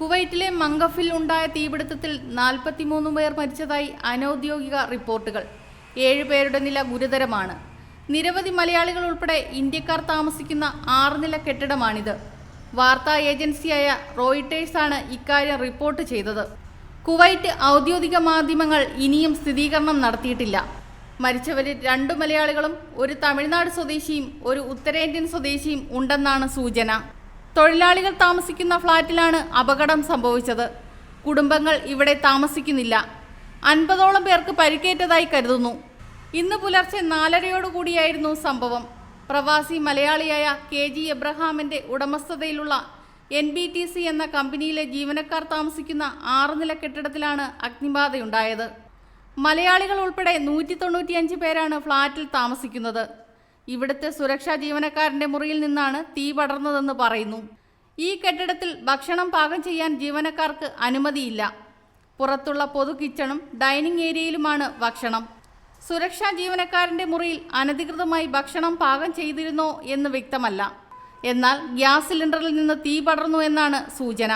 കുവൈറ്റിലെ മംഗഫിൽ ഉണ്ടായ തീപിടുത്തത്തിൽ നാൽപ്പത്തിമൂന്ന് പേർ മരിച്ചതായി അനൌദ്യോഗിക റിപ്പോർട്ടുകൾ. ഏഴുപേരുടെ നില ഗുരുതരമാണ്. നിരവധി മലയാളികൾ ഉൾപ്പെടെ ഇന്ത്യക്കാർ താമസിക്കുന്ന ആറുനില കെട്ടിടമാണിത്. വാർത്താ ഏജൻസിയായ റോയിട്ടേഴ്സാണ് ഇക്കാര്യം റിപ്പോർട്ട് ചെയ്തത്. കുവൈറ്റ് ഔദ്യോഗിക മാധ്യമങ്ങൾ ഇനിയും സ്ഥിരീകരണം നടത്തിയിട്ടില്ല. മരിച്ചവരിൽ രണ്ടു മലയാളികളും ഒരു തമിഴ്നാട് സ്വദേശിയും ഒരു ഉത്തരേന്ത്യൻ സ്വദേശിയും ഉണ്ടെന്നാണ് സൂചന. തൊഴിലാളികൾ താമസിക്കുന്ന ഫ്ളാറ്റിലാണ് അപകടം സംഭവിച്ചത്. കുടുംബങ്ങൾ ഇവിടെ താമസിക്കുന്നില്ല. അൻപതോളം പേർക്ക് പരിക്കേറ്റതായി കരുതുന്നു. ഇന്ന് പുലർച്ചെ നാലരയോടുകൂടിയായിരുന്നു സംഭവം. പ്രവാസി മലയാളിയായ കെ ജി എബ്രഹാമിന്റെ ഉടമസ്ഥതയിലുള്ള എൻ ബി ടി സി എന്ന കമ്പനിയിലെ ജീവനക്കാർ താമസിക്കുന്ന ആറ് നില കെട്ടിടത്തിലാണ് അഗ്നിബാധയുണ്ടായത്. മലയാളികൾ ഉൾപ്പെടെ നൂറ്റി തൊണ്ണൂറ്റിയഞ്ച് പേരാണ് ഫ്ളാറ്റിൽ താമസിക്കുന്നത്. ഇവിടുത്തെ സുരക്ഷാ ജീവനക്കാരന്റെ മുറിയിൽ നിന്നാണ് തീ പടർന്നതെന്ന് പറയുന്നു. ഈ കെട്ടിടത്തിൽ ഭക്ഷണം പാകം ചെയ്യാൻ ജീവനക്കാർക്ക് അനുമതിയില്ല. പുറത്തുള്ള പൊതു കിച്ചണും ഡൈനിങ് ഏരിയയിലുമാണ് ഭക്ഷണം. സുരക്ഷാ ജീവനക്കാരന്റെ മുറിയിൽ അനധികൃതമായി ഭക്ഷണം പാകം ചെയ്തിരുന്നോ എന്ന് വ്യക്തമല്ല. എന്നാൽ ഗ്യാസ് സിലിണ്ടറിൽ നിന്ന് തീ പടർന്നു എന്നാണ് സൂചന.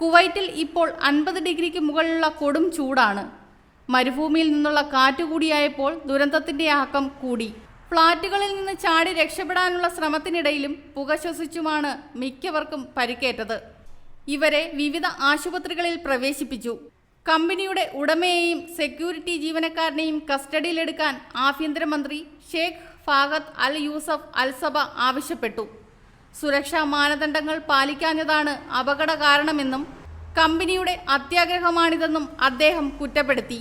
കുവൈറ്റിൽ ഇപ്പോൾ അൻപത് ഡിഗ്രിക്ക് മുകളിലുള്ള കൊടും ചൂടാണ്. മരുഭൂമിയിൽ നിന്നുള്ള കാറ്റുകൂടിയായപ്പോൾ ദുരന്തത്തിന്റെ ആക്കം കൂടി. ഫ്ളാറ്റുകളിൽ നിന്ന് ചാടി രക്ഷപ്പെടാനുള്ള ശ്രമത്തിനിടയിലും പുക ശ്വസിച്ചുമാണ് മിക്കവർക്കും പരിക്കേറ്റത്. ഇവരെ വിവിധ ആശുപത്രികളിൽ പ്രവേശിപ്പിച്ചു. കമ്പനിയുടെ ഉടമയെയും സെക്യൂരിറ്റി ജീവനക്കാരനെയും കസ്റ്റഡിയിലെടുക്കാൻ ആഭ്യന്തരമന്ത്രി ഷേഖ് ഫാഗത്ത് അൽ യൂസഫ് അൽ സബ ആവശ്യപ്പെട്ടു. സുരക്ഷാ മാനദണ്ഡങ്ങൾ പാലിക്കാഞ്ഞതാണ് അപകട കാരണമെന്നും കമ്പനിയുടെ അത്യാഗ്രഹമാണിതെന്നും അദ്ദേഹം കുറ്റപ്പെടുത്തി.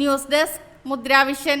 News desk Mudra vision.